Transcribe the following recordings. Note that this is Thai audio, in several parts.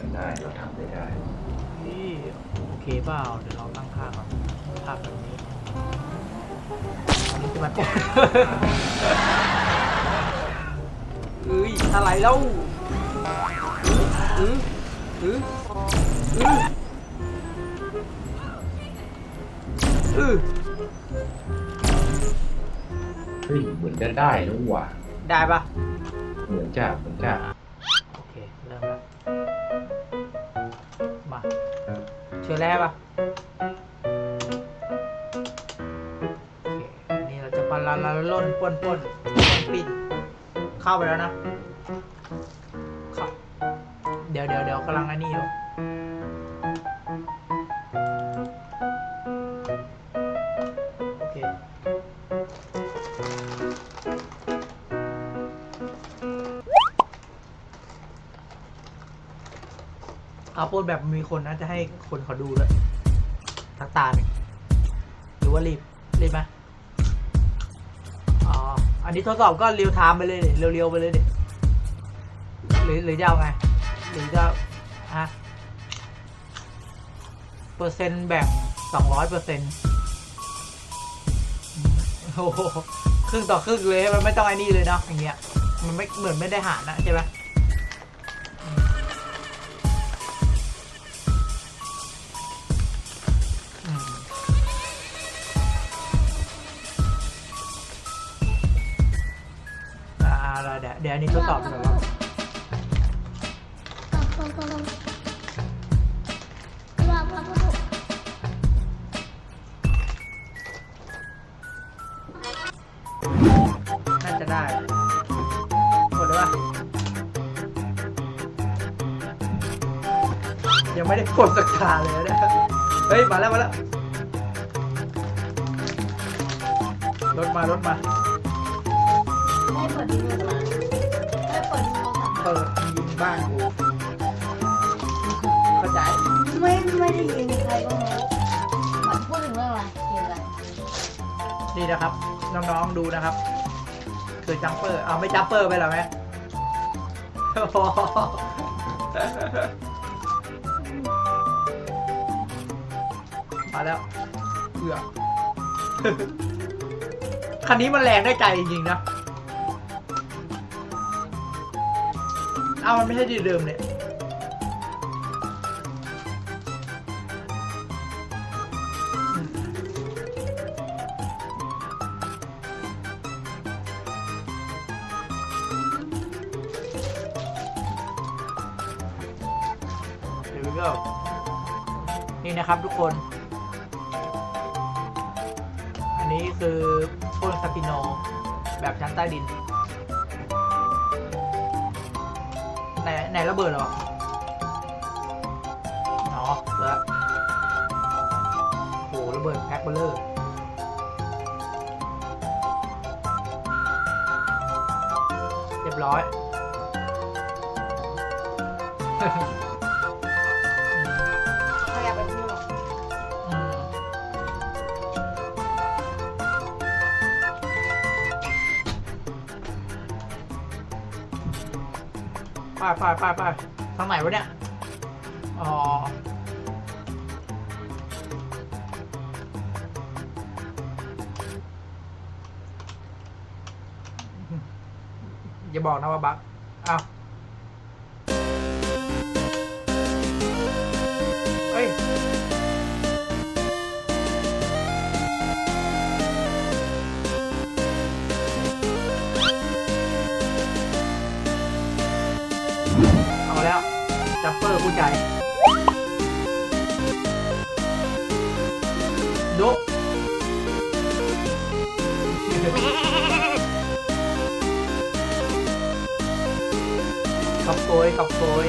กันได้เราทำได้ได้นี่โอเคเปล่าเดี๋ยวเราตั้งค่าก่อนภาพแบบนี้อันนี้คือมัน เอ้ยอะไรแล้วอืออืออืออือเฮ้ยเหมือนจะได้นะหว่าได้ปะเหมือนจะเหมือนจะโอเคเริ่มแล้วมา เชื่อแล้วปะนี่เราจะปลาละละล่นป่นป่นป่นปิดเข้าไปแล้วนะเข้าเดี๋ยวเดี๋ยวเดี๋ยวกำลังอันนี้อยู่ เอาพูดแบบมีคนนะจะให้คนเขาดูด้วยทักตาหนึ่งหรือว่ารีบรีบไหมอ๋อ อันนี้ทดสอบก็เรียวไทม์ไปเลยดิเร็วๆไปเลยดิหรือหรือจะเอาไง หรือจะฮะเปอร์เซ็นต์แบ่งสองร้อยเปอร์เซ็นต์โอ้โหครึ่งต่อครึ่งเลยมันไม่ต้องไอ้นี่เลยเนาะอย่างเงี้ยมันไม่เหมือนไม่ได้หารนะใช่ไหม เดี๋ยวอันนี้ทดสอบก่อนว่าน่าจะได้กดเลยว่ายังไม่ได้กดสักคาเลยนะเนี่ยเฮ้ย มาแล้ว มาแล้ว รถมา รถมา ปิดเลยมาไม่เปิดโทรศัพท์เปิดยิงบ้านกูเข้าใจไม่ไม่ได้ยินใครก็รู้มันพูดถึงเรื่องอะไรเกมอะไรนี่นะครับ น้องๆดูนะครับ คือจัมเปอร์เอาไม่จัมเปอร์ไปหรอแม่โอ้โหมาแล้วเอือคันนี้มันแรงได้ใจจริงๆนะ เอามันไม่ใช่ที่เดิมเนี่ยเดี๋ยวก็นี่นะครับทุกคน อันนี้คือพ่นคาสิโนแบบชั้นใต้ดิน ไหนไหนระเบิดเหรออ๋อแล้วโหระเบิดแพ็คเบลเลอร์เรียบร้อย ไปไปไปไปทางไหนวะเนี่ย อ๋อ อย่าบอกนะว่าบักอ้าว จัปเปอร์ผู้ใจโดะขับโกยขับโกย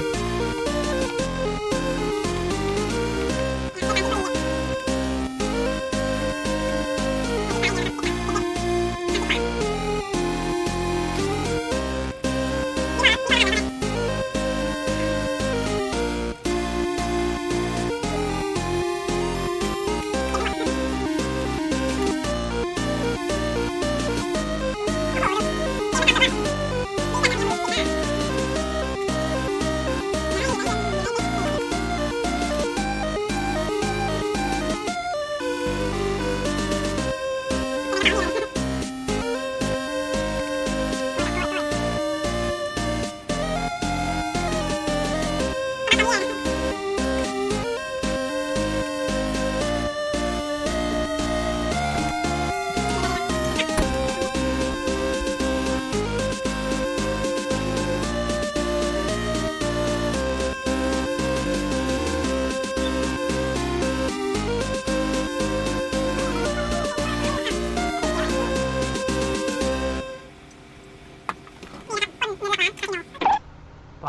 ไป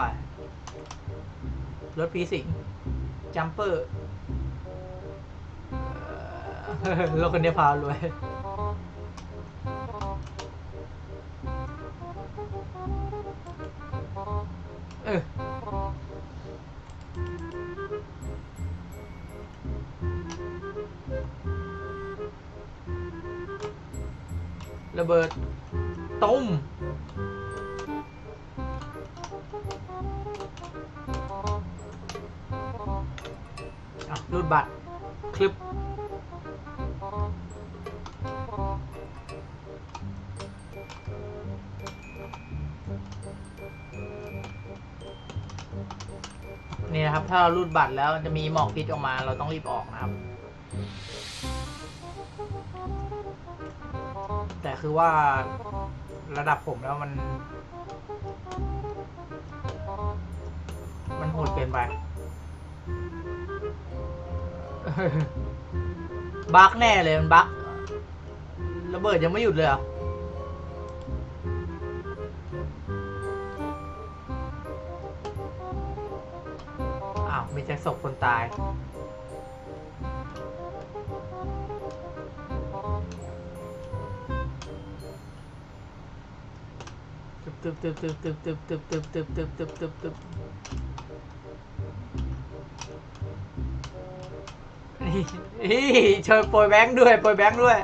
รถผีสิงจัมเปอร์รถคนนี้พารวยเออระเบิดตุ้ม บัตรคลิปนี่นะครับ ถ้าเรารูดบัตรแล้วจะมีหมอกพิษออกมา เราต้องรีบออกนะครับ แต่คือว่าระดับผมแล้วมัน มันโหดเกินไป บั๊กแน่เลยมันบั๊กระเบิดยังไม่หยุดเลยเหรออ้าวมีแต่ศพคนตายตึบตึบตึบตึบตึบตึบตึบตึบตึบตึบตึบตึบ ตึบนี่นี่เชิญโปรยแบงค์ด้วยโปรยแบงค์ด้วย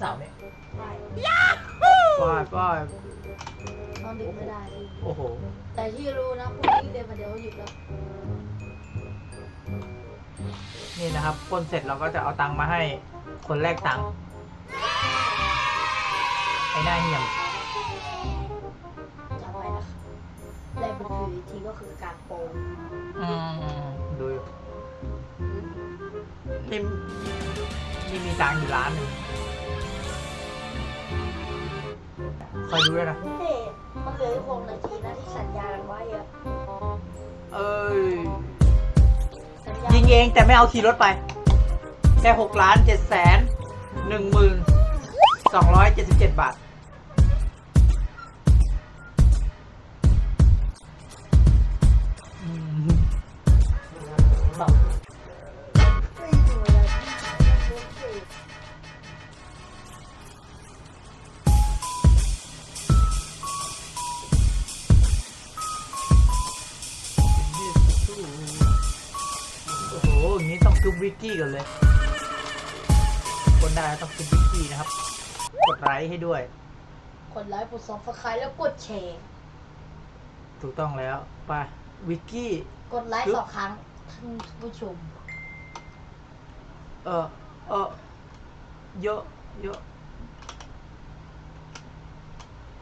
เสาร์เนี่ยใช่ป้ายป้ายนอนดึกไม่ได้พี่โอ้โห แต่ที่รู้นะพรุ่งนี้เดินมาเดี๋ยวหยุดแล้วนี่นะครับปล้นเสร็จเราก็จะเอาตังค์มาให้คนแรกตังค์ไอ้หน้าเหี่ยม จำไว้นะคะแรงเป็นผืนทีก็คือการโปงอืมดูอยู่นี่นี่มีตังค์อยู่ล้านหนึ่ง คอยดูด้วยนะเฮ้มันเหลืออีกหกนาทีนะที่สัญญากันไว้อะเอ้ยสัญญายิงเองแต่ไม่เอาขี่รถไป แค่หกล้านเจ็ดแสนหนึ่งหมื่นสองร้อยเจ็ดสิบเจ็ดบาท อืมแบบ อย่างนี้ต้องกึมวิกกี้กันเลยคนได้ต้องกึมวิกกี้นะครับ กดไลค์ให้ด้วย กดไลค์กดซับสไครต์แล้วกดแชร์ถูกต้องแล้วไปวิกกี้ กดไลค์ปึ๊บสองครั้งท่านผู้ชม เออเออเยอะเยอะ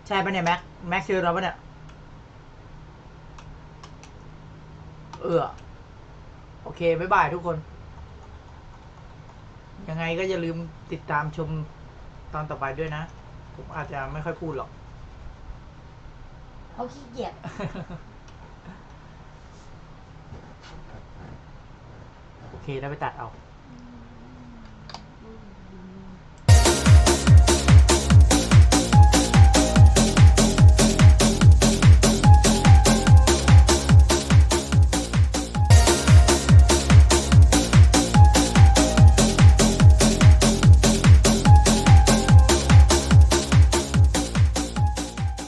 ใช่ปะเนี่ยแม็กแม็กเชื่อเราปะเนี่ยเออโอเค บ๊ายบายทุกคน ยังไงก็อย่าลืมติดตามชมตอนต่อไปด้วยนะ ผมอาจจะไม่ค่อยพูดหรอก เขาขี้เกียจโอเค แล้วไปตัดเอา